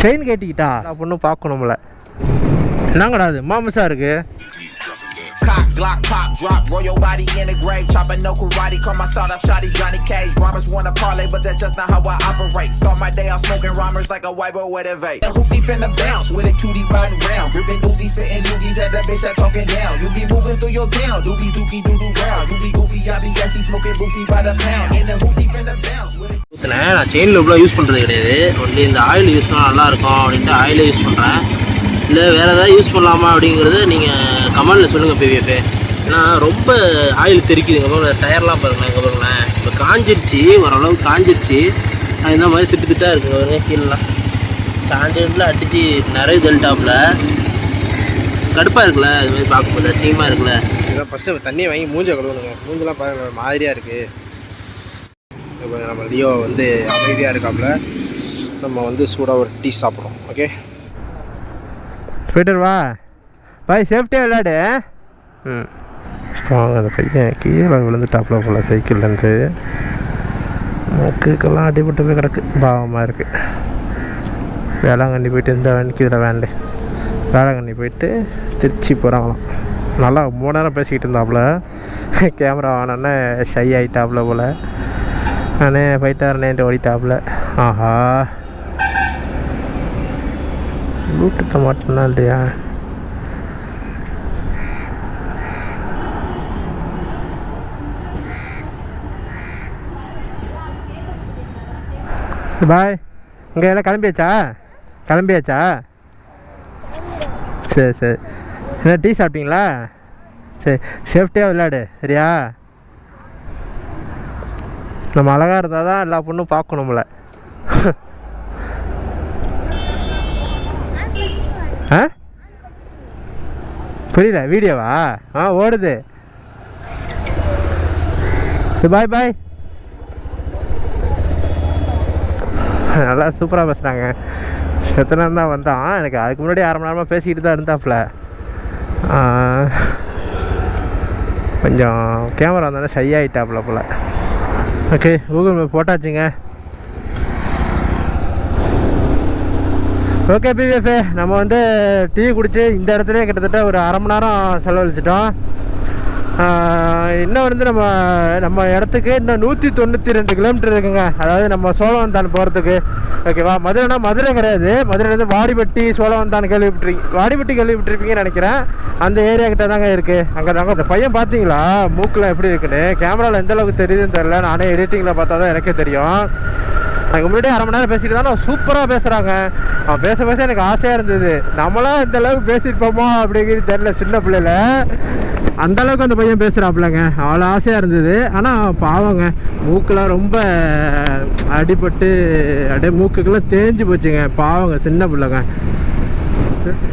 Chain கேட்டிக்கிட்டா? பொண்ணு பார்க்கணும்ல என்னங்கடா அது? மாமசா இருக்குது Glock, pop, drop, roll your body in the grave. Chopping no karate, call my sawed off shotty Johnny Cage. Rhymers wanna parlay, but that's just not how I operate. Start my day off smoking rhymers like a white boy with a vape. The hoopty finna bounce with a cutie riding round. Ripping Uzi, spitting doogies at that bitch that talking down. You be moving through your town, doobie dookie doo doo round. You be goofy, I be gassy, smoking goofy by the pound. In the hoopty finna bounce with a ஊற்றுனேன் நான் chain லூப்லாம் use பண்ணுறது கிடையாது only இந்த oil use பண்ணால் நல்லாயிருக்கும் அப்படின்ட்டு ஆயிலே use பண்ணுறேன் இல்லை வேறு ஏதாவது யூஸ் பண்ணலாமா அப்படிங்கிறத நீங்கள் கமெண்டில் சொல்லுங்கள் பிவிஎஃப் ஏன்னா ரொம்ப ஆயில் தெரிக்குதுங்க பாருங்க டயர்லாம் பாருங்களேன் இங்கே பாருங்களேன். இப்போ காஞ்சிருச்சு ஓரளவுக்கு காஞ்சிருச்சு. அது இந்த மாதிரி திட்டு திட்டாக இருக்குங்க பாருங்க கீழெலாம் ஸ்டாண்டர்டில் அடித்து நிறைய தெல்டாப்பில் கடுப்பாக இருக்குல்ல அது மாதிரி பார்க்கும்போது அசிங்கமாக இருக்குல்ல. இதெல்லாம் ஃபஸ்ட்டு தண்ணியை வாங்கி மூஞ்சை கழுவணுங்க. மூஞ்செல்லாம் பாருங்க மாதிரியாக இருக்குது இப்போ நம்ம லியோ வந்து அமைதியாக இருக்காப்புல. நம்ம வந்து சூடாக ஒரு டீ சாப்பிட்றோம் ஓகே போய்ட்டு வா. பாய் சேஃப்டியாக விளையாடு ம் அந்த பையன். கீழே விழுந்துட்டாப்புல போல் சைக்கிள்லேருந்து மூக்குக்கெல்லாம் அடிபட்டு போய் கிடக்கு. பாவமாக இருக்குது வேளாங்கண்ணி போயிட்டு இந்த நிற்கிதுல வேன்ல. வேளாங்கண்ணி போயிட்டு திருச்சி போகிறாங்களாம் நல்லா மூணு நேரம் பேசிக்கிட்டு இருந்தாப்புல கேமரா வானோடனே ஷை ஆகிட்டாப்புல போல். நானே போயிட்டாருனேன்ட்டு ஓடிட்டாப்புல ஆஹா. ப்ளூடூத்தை மட்டும்தான் இல்லையா? பாய் இங்கே எல்லாம் கிளம்பியாச்சா? கிளம்பியாச்சா? சரி சரி. என்ன டீ சாப்பிட்டீங்களா? சரி சேஃப்டியாக விளையாடு சரியா? நம்ம அழகாக இருந்தால் தான் எல்லா பொண்ணும் பார்க்கணும்ல ஆ? புரியல வீடியோவா? ஆ ஓடுது. பாய் பாய் நல்லா சூப்பராக பேசுகிறாங்க செத்த நேரம் தான் வந்தான். எனக்கு அதுக்கு முன்னாடி அரை மணி நேரமாக பேசிக்கிட்டு தான் இருந்தாப்புல. கொஞ்சம் கேமரா வந்தோடனே ஷை ஆகிட்டாப்புல போல். ஓகே கூகுள் மேப் போட்டாச்சுங்க. ஓகே பிவிஎஃப் நம்ம வந்து டீ குடிச்சு இந்த இடத்துல கிட்டத்தட்ட ஒரு அரை மணி நேரம் செலவழிச்சிட்டோம். இன்னும் வந்து நம்ம நம்ம இடத்துக்கு இன்னும் நூற்றி தொண்ணூற்றி ரெண்டு கிலோமீட்டர் இருக்குங்க. அதாவது நம்ம சோழவந்தான் போகிறதுக்கு ஓகேவா மதுரைனா மதுரை கிடையாது. மதுரையிலேருந்து வாடிப்பட்டி சோழவந்தான் கேள்விப்பட்டிருக்கீங்க வாடிப்பட்டி கேள்விப்பட்டிருப்பீங்கன்னு நினைக்கிறேன். அந்த ஏரியா கிட்ட தாங்க இருக்குது அங்கே தாங்க இந்த பையன் பார்த்தீங்களா மூக்கில் எப்படி இருக்குன்னு? கேமராவில் எந்த அளவுக்கு தெரியுதுன்னு தெரில நானே எடிட்டிங்கில் பார்த்தா தான் எனக்கே தெரியும். அதுக்கு முன்னாடி அரை மணி நேரம் பேசிட்டு தான் சூப்பராக பேசுகிறாங்க அவன் பேச பேச எனக்கு ஆசையாக இருந்தது. நம்மளாம் இந்த அளவுக்கு பேசியிருப்போமா அப்படிங்கிறது தெரில சின்ன பிள்ளையில. அந்த அளவுக்கு அந்த பையன் பேசுகிறாப்புலங்க அவ்வளோ ஆசையாக இருந்தது. ஆனால் பாவங்க. மூக்கெலாம் ரொம்ப அடிபட்டு அப்படியே மூக்குக்கெல்லாம் தேஞ்சு போச்சுங்க. பாவங்க சின்ன பிள்ளைங்க.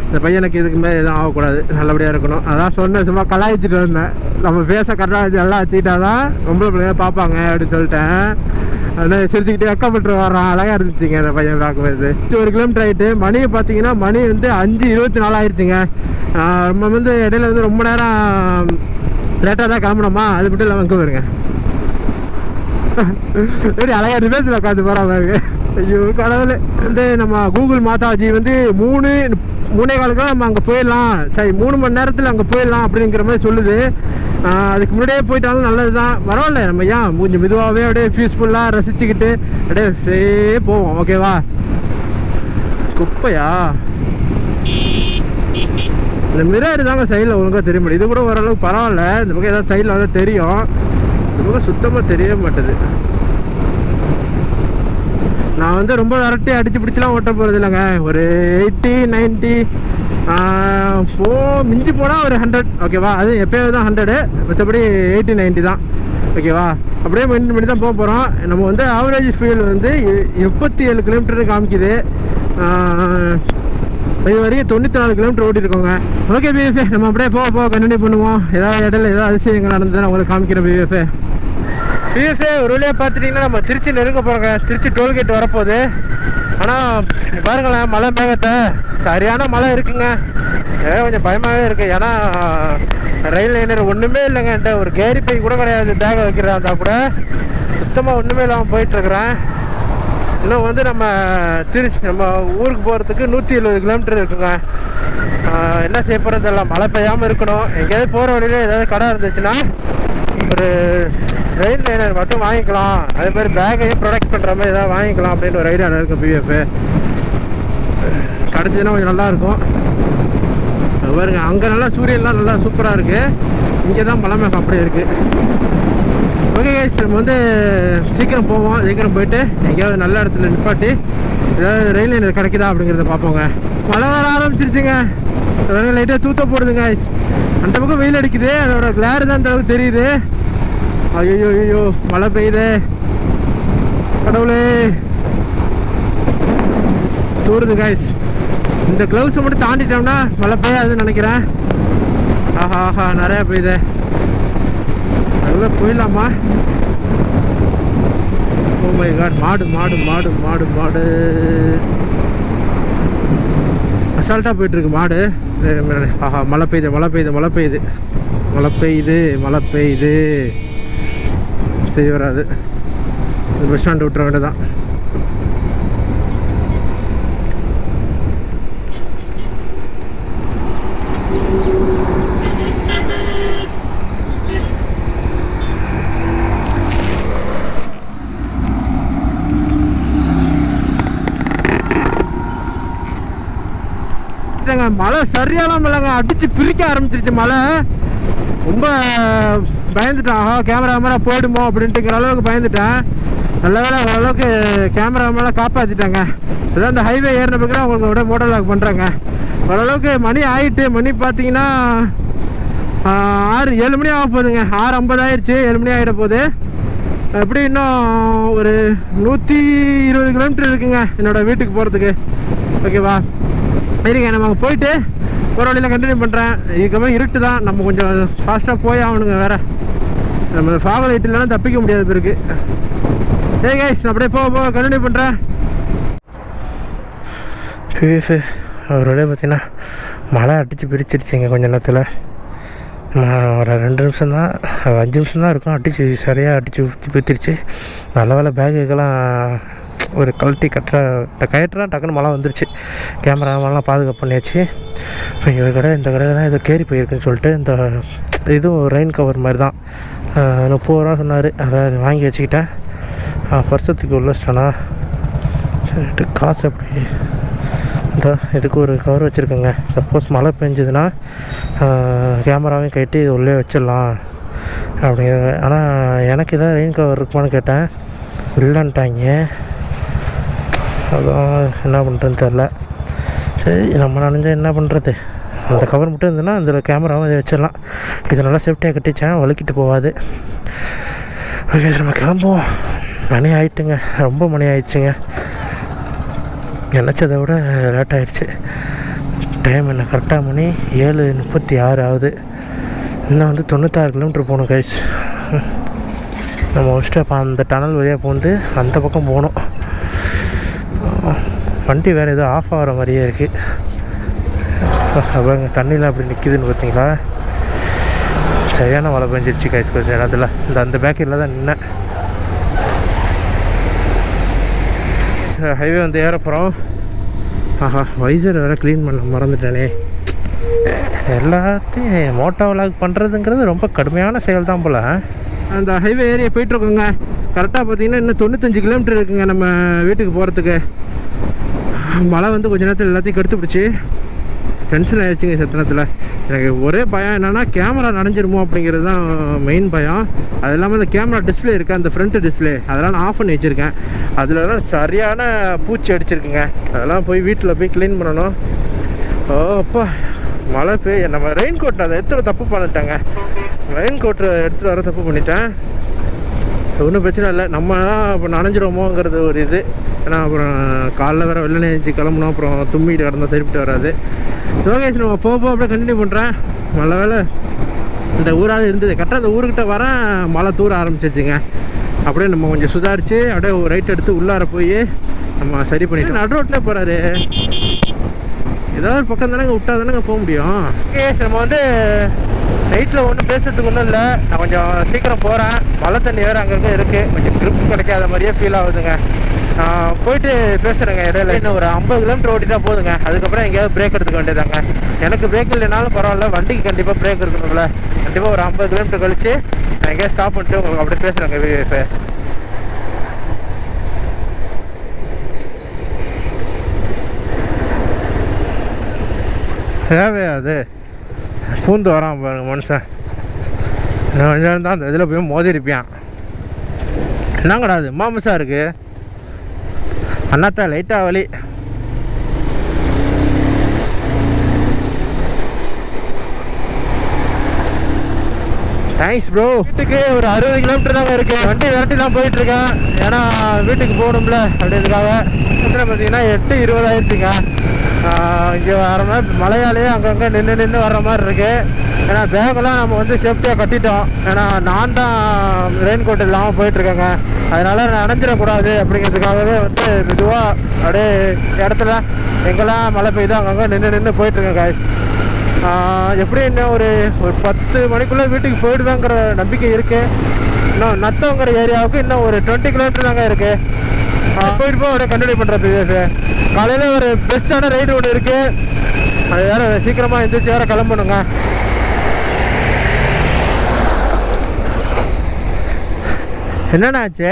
இந்த பையனுக்கு இதுக்கு மேலே எதுவும் ஆகக்கூடாது. நல்லபடியாக இருக்கணும். அதான் சொன்னேன் சும்மா கலாய்ச்சிட்டு வந்தேன். நம்ம பேச கரெக்டாக எல்லாம் வச்சுக்கிட்டா தான் ரொம்ப பிள்ளைங்க பார்ப்பாங்க அப்படின்னு சொல்லிட்டேன். அதனால் சிரிச்சுக்கிட்டே அக்கா மட்டும் வர்றான். அழகாக இருந்துச்சுங்க அந்த பையன் பார்க்கும்போது. ஒரு கிலோமீட்டர் ஆகிட்டு மணி பார்த்தீங்கன்னா மணி வந்து அஞ்சு இருபத்தி நாலு ஆயிடுச்சுங்க. நம்ம வந்து இடையில வந்து ரொம்ப நேரம் லேட்டாக தான் கிளம்பணுமா? அது மட்டும் இல்லாமல் அங்கே வருங்க எப்படி அழகா ரிவேஸில் உட்காந்து போகிற பாருங்க. ஐயோ கடவுள். வந்து நம்ம கூகுள் மாதாஜி வந்து மூணு மூணே காலுக்கு நம்ம அங்கே போயிடலாம். சரி மூணு மணி நேரத்தில் அங்கே போயிடலாம் அப்படிங்கிற மாதிரி சொல்லுது. அதுக்கு முன்னாடியே போயிட்டாலும் நல்லது தான் பரவாயில்ல நம்ம ஏன் கொஞ்சம் மெதுவாகவே அப்படியே பீஸ்ஃபுல்லாக ரசிச்சுக்கிட்டு அப்படியே போவோம். ஓகேவா குப்பையா? இந்த மிரர் தாங்க சைடில் ஒழுங்காக தெரிய முடியும் இது கூட ஓரளவுக்கு பரவாயில்ல. இந்த பக்கம் ஏதாவது சைடில் வந்தால் தெரியும். இந்த பக்கம் சுத்தமாக தெரிய மாட்டேது. நான் வந்து ரொம்ப விரட்டி அடித்து பிடிச்சலாம் ஓட்ட போகிறது இல்லைங்க. ஒரு எயிட்டி நைன்ட்டி போ மிஞ்சி போனால் ஒரு ஹண்ட்ரட் ஓகேவா அது எப்போயாவது தான் ஹண்ட்ரடு மற்றபடி எயிட்டி நைன்ட்டி தான். ஓகேவா அப்படியே மெயின் பண்ணி தான் போக போகிறோம் நம்ம வந்து ஆவரேஜ் ஃபியூல் வந்து எ- முப்பத்தி ஏழு கிலோமீட்டர் காமிக்குது. இது வரைக்கும் தொண்ணூற்றி நாலு கிலோமீட்டர் ஓட்டிருக்கோங்க இருக்கோங்க ஓகே பிஎஃப்ஏ நம்ம அப்படியே போக போக கண்டினியூ பண்ணுவோம். ஏதாவது இடத்துல ஏதாவது அதிசயங்கள் நடந்ததுன்னு உங்களுக்கு காமிக்கிறேன் பிஎஃப்ஏ பிஎஃப்ஏ ஒரு வழியாக பார்த்துட்டிங்கன்னா நம்ம திருச்சி நெருங்க போகிறோங்க திருச்சி டோல்கேட் வரப்போகுது. ஆனால் பாருங்களேன் மழை மேகத்தை. சரியான மழை இருக்குங்க. ஏதோ கொஞ்சம் பயமாகவே இருக்குது ஏன்னா ரயில் லைனர் ஒன்றுமே இல்லைங்க. என்கிட்ட ஒரு கேரி பை கூட கிடையாது. தேக வைக்கிறதா இருந்தால் கூட. சுத்தமாக ஒன்றுமே இல்லாமல் போயிட்டுருக்குறேன் இன்னும் வந்து நம்ம திருச்சி நம்ம ஊருக்கு போகிறதுக்கு நூற்றி எழுபது கிலோமீட்டர் இருக்குங்க. என்ன செய்ய போகிறது எல்லாம் மழை பெய்யாமல் இருக்கணும். எங்கேயாவது போகிற வழியில ஏதாவது கடை இருந்துச்சுன்னா ஒரு ரயில் லைனர் மட்டும் வாங்கிக்கலாம். அதே மாதிரி பேக்கையும் ப்ரொடக்ட் பண்ணுற மாதிரி ஏதாவது வாங்கிக்கலாம் அப்படின்னு ஒரு ஐடியாவில் இருக்குது பிஎஃப் கிடச்சிதுன்னா கொஞ்சம் நல்லா இருக்கும். அது பாருங்க அங்கே நல்லா சூரியன்லாம் நல்லா சூப்பராக இருக்குது இங்கே தான் மலை மேகம் அப்படியே இருக்குது ஓகே கைஸ் நம்ம வந்து சீக்கிரம் போவோம் சீக்கிரம் போயிட்டு எங்கேயாவது நல்ல இடத்துல நிப்பாட்டி ஏதாவது ரயில் லைன் கிடைக்குதா அப்படிங்கிறத பார்ப்போங்க. மழை வர ஆரம்பிச்சிருச்சுங்க. லைட்டாக தூத்த போடுதுங்க guys. அந்த பக்கம் வெயில் அடிக்குது அதோட கிளார் தான் அந்த அளவுக்கு தெரியுது. ஐயோ ஐயோ மழை பெய்யுது. கடவுளே. தூருது காய்ஸ் இந்த க்ளவுஸை மட்டும் தாண்டிட்டோம்னா மழை பெய்யாதுன்னு நினைக்கிறேன். ஆஹா ஆஹா நிறையா பெய்யுது. உள்ள போயிடலாமா? ஓ மை காட் மாடு மாடு மாடு மாடு மாடு. அசால்ட்டாக போயிட்டுருக்கு மாடு. ஆஹா மழை பெய்யுது மழை பெய்யுது மழை பெய்யுது. மழை பெய்யுது மழை பெய்யுது. சரி வராது. பஸ் ஸ்டாண்டு விட்டுற வேண்டியதான் இல்லைங்க மழை சரியான மழைங்க அடிச்சு பிரிக்க ஆரம்பிச்சிருச்சு மழை. ரொம்ப பயந்துட்டேன். ஆஹா கேமரா மேலே போயிடுமோ அப்படின்ட்டுங்கிற அளவுக்கு பயந்துட்டேன். நல்ல வேலை ஓரளவுக்கு கேமரா மேலே காப்பாற்றிட்டாங்க அதான் இந்த ஹைவே ஏறின பிறகு உங்களுக்கு விட மோட்டர் லாக் பண்ணுறாங்க ஓரளவுக்கு மணி ஆகிட்டு மணி பார்த்தீங்கன்னா ஆறு ஏழு மணி ஆக போகுதுங்க. ஆறு ஐம்பது ஆயிடுச்சு ஏழு மணி ஆகிட போகுது. எப்படி இன்னும் ஒரு நூற்றி இருபது கிலோமீட்டர் இருக்குங்க என்னோட வீட்டுக்கு போகிறதுக்கு ஓகேவா? சரிங்க நம்ம அங்கே போயிட்டு போகிற வழியில் கண்டினியூ பண்ணுறேன் இதுக்கப்புறம் இருட்டு தான். நம்ம கொஞ்சம் ஃபாஸ்ட்டாக போய் ஆகணுங்க வேறு. நம்ம ஃபாகல் லைட் இல்லைனா தப்பிக்க முடியாது பிறகு சரி கைஸ் நான் அப்படியே போக போக கண்டினியூ பண்ணுறேன் பிஎஃப் ஒரு வழியாக பார்த்தீங்கன்னா மழை அடித்து பிரிச்சிருச்சுங்க கொஞ்ச நேரத்தில். ஒரு ரெண்டு நிமிஷம் தான் அஞ்சு நிமிஷம் தான் இருக்கும். அடிச்சு சரியாக அடித்து ஊற்றி பிரிச்சிருச்சு. நல்ல வேலை பேகுக்கெல்லாம் ஒரு கழட்டி கட்டுற கயட்டுறா டக்குன்னு மழை வந்துருச்சு. கேமரா பாதுகாப்பு பண்ணியாச்சு. இப்போ இங்கே கடை இந்த கடையில் தான் ஏதோ கேரி போயிருக்குன்னு சொல்லிட்டு இந்த இதுவும் ரெயின் கவர் மாதிரி தான். முப்பது ரூபா சொன்னார். அதை வாங்கி வச்சுக்கிட்டேன். வருஷத்துக்கு உள்ள வச்சிட்டேனா சரிட்டு காசு எப்படி? இந்த இதுக்கு ஒரு கவர் வச்சுருக்கோங்க. சப்போஸ் மழை பெஞ்சதுன்னா கேமராவையும் கட்டி இது உள்ளே வச்சிடலாம். அப்படிங்க ஆனால் எனக்கு எதாவது ரெயின் கவர் இருக்குமான்னு கேட்டேன். இல்லைன்ட்டாங்க. அதான் என்ன பண்ணுறதுன்னு தெரில சரி நம்ம நனைஞ்சா என்ன பண்ணுறது அந்த கவர் மட்டும் இருந்ததுன்னா அதில் கேமராவும் இதை வச்சிடலாம். இது நல்லா சேஃப்டியாக கட்டிச்சேன் வலுக்கிட்டு போகாது. ஓகே நம்ம கிளம்புவோம். மணி ஆயிட்டுங்க. ரொம்ப மணி ஆயிடுச்சுங்க. நினச்சதை விட லேட் ஆயிடுச்சு. டைம் என்ன? கரெக்டாக மணி ஏழு முப்பத்தி ஆறு ஆகுது. இன்னும் வந்து தொண்ணூத்தாறு கிலோமீட்டர் போகணும் கைஸ் நம்ம ஃபஸ்ட்டு அப்போ அந்த டனல் வழியாக போந்து அந்த பக்கம் போகணும். வண்டி வேறு எதுவும் ஆஃப் ஆகிற மாதிரியே இருக்குது அப்புறம் தண்ணியில் அப்படி நிற்கிதுன்னு பார்த்தீங்களா சரியான மழை பெஞ்சிருச்சு கைஸ் கொஞ்சம் இடத்துல இந்த அந்த பேக்கரியில் தான் நின்னேன். ஹைவே வந்து ஏறப்புறம் ஆஹா வைசர் வேறு க்ளீன் பண்ண மறந்துட்டேனே. எல்லாத்தையும் மோட்டோ விலாக் பண்ணுறதுங்கிறது ரொம்ப கடுமையான செயல் தான் போல் அந்த ஹைவே ஏரியா போயிட்டுருக்கோங்க கரெக்டாக பார்த்தீங்கன்னா இன்னும் தொண்ணூத்தஞ்சு கிலோமீட்டர் இருக்குங்க நம்ம வீட்டுக்கு போகிறதுக்கு மழை வந்து கொஞ்ச நேரத்தில் எல்லாத்தையும் கெடுத்து பிடிச்சி டென்ஷன் ஆயிடுச்சுங்க சத்தனத்தில் எனக்கு ஒரே பயம் என்னென்னா கேமரா நனைஞ்சிருமோ அப்படிங்கிறது தான் மெயின் பயம். அது இல்லாமல் அந்த கேமரா டிஸ்பிளே இருக்குது அந்த ஃப்ரண்ட்டு டிஸ்பிளே அதெல்லாம் நான் ஆஃப் பண்ணி வச்சுருக்கேன். அதிலலாம் சரியான பூச்சி அடிச்சிருக்குங்க. அதெல்லாம் போய் வீட்டில் போய் க்ளீன் பண்ணணும். ஓ அப்பா. மழை பெய்ய நம்ம ரெயின் கோட் அதை எடுத்துகிட்டு தப்பு பண்ணிட்டேங்க. ரெயின் கோட்டை எடுத்துகிட்டு வர தப்பு பண்ணிட்டேன். ஒன்றும் பிரச்சனை இல்லை. நம்ம தான் இப்போ நனைஞ்சிருவோமோங்கிறது ஒரு இது. ஏன்னா அப்புறம் காலைல வேறு வெள்ளை நேஞ்சி கிளம்பணும் அப்புறம் தும்மிட்டு கிடந்தா சரிப்பட்டு வராது. யோகேஷ் நம்ம போக போக அப்படியே கண்டினியூ பண்ணுறேன் நல்ல வேலை இந்த ஊராக இருந்தது. கரெக்டாக அந்த ஊருக்கிட்ட வரேன் மழை தூர ஆரம்பிச்சிருச்சுங்க. அப்படியே நம்ம கொஞ்சம் சுதாரித்து அப்படியே ரைட் எடுத்து உள்ளார போய் நம்ம சரி பண்ணிட்டு நடு ரோட்டில் போகிறாரு ஏதாவது ஒரு பக்கம் தானேங்க விட்டா தானேங்க போக முடியும். ஓகே நம்ம வந்து நைட்டில் ஒன்றும் பேசுறதுக்கு ஒன்றும் இல்லை. நான் கொஞ்சம் சீக்கிரம் போகிறேன் மழை தண்ணி வேறு அங்கங்கே இருக்குது கொஞ்சம் grip கிடைக்காத மாதிரியே ஃபீல் ஆகுதுங்க. போயிட்டு பேசுகிறேங்க இடையில. இன்னும் ஒரு ஐம்பது கிலோமீட்டர் ஓட்டிட்டா போதுங்க. அதுக்கப்புறம் எங்கேயாவது பிரேக் எடுத்துக்க வேண்டியதாங்க எனக்கு பிரேக் இல்லைனாலும் பரவாயில்ல. வண்டிக்கு கண்டிப்பாக பிரேக் இருக்கணும்ல. கண்டிப்பாக ஒரு ஐம்பது கிலோமீட்டர் கழிச்சு நான் எங்கேயாவது ஸ்டாப் பண்ணிட்டு உங்களுக்கு அப்படியே பேசுகிறேங்க விவேஃபு தேவையா அது பூந்து வரான் பாருங்க மனுஷன். நான் தான் அந்த இதில் போய் மோதி இருப்பியான் என்னங்கடா அது மாமசா இருக்கு. அண்ணாத்தா லைட்டாக வலி. தேங்க்ஸ் ப்ரோ வீட்டுக்கு ஒரு அறுபது கிலோமீட்டர் தாங்க இருக்கு. வண்டி விரட்டி தான் போயிட்டு இருக்கேன் ஏன்னா வீட்டுக்கு போகணும்ல. அப்படின்றதுக்காக. பார்த்தீங்கன்னா எட்டு இருபது இங்கே வர மாதிரி மலையாலேயே அங்கங்கே நின்று நின்று வர்ற மாதிரி இருக்கு. ஏன்னா பேக்கெல்லாம் நம்ம வந்து சேஃப்டியாக கட்டிட்டோம். ஏன்னா நான் தான் ரெயின் கோட் இல்லாமல் போயிட்டுருக்கேங்க. அதனால் அதனால நனைஞ்சிடக்கூடாது அப்படிங்கிறதுக்காகவே வந்து மெதுவாக அப்படியே இடத்துல எங்கெல்லாம் மழை பெய்யுதோ அங்கங்கே நின்று நின்று போயிட்டுருக்கேன் இருக்கேன் எப்படி இன்னும் ஒரு ஒரு பத்து மணிக்குள்ளே வீட்டுக்கு போயிடுவேங்கிற நம்பிக்கை இருக்குது இன்னும் நத்தங்கிற ஏரியாவுக்கு இன்னும் ஒரு டுவெண்ட்டி கிலோமீட்டர் தாங்க இருக்குது போயிட்டு போய் அப்படியே கண்டினியூ பண்ணுறது சார் காலையில் ஒரு பெஸ்ட்டான ரைடு ஒன்று இருக்குது அது வேற சீக்கிரமாக எழுந்திரிச்சு வேறு கிளம்பணுங்க. என்னண்ணா ஆச்சு?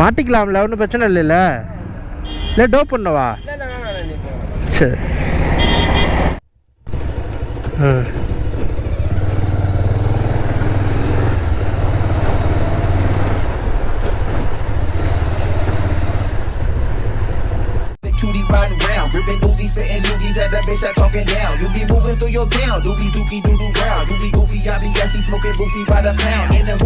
மாட்டிக்கலாம்ல ஒன்றும் பிரச்சனை இல்லைல்ல. இல்லை டோப் பண்ணவா? হচ্ছে হুম hmm. Ripping boozies, spitting doogies at that bitch that talking down. You be moving through your town, doobie dookie doo doo round. You be goofy, I be gassy, smoking goofy by the pound. In the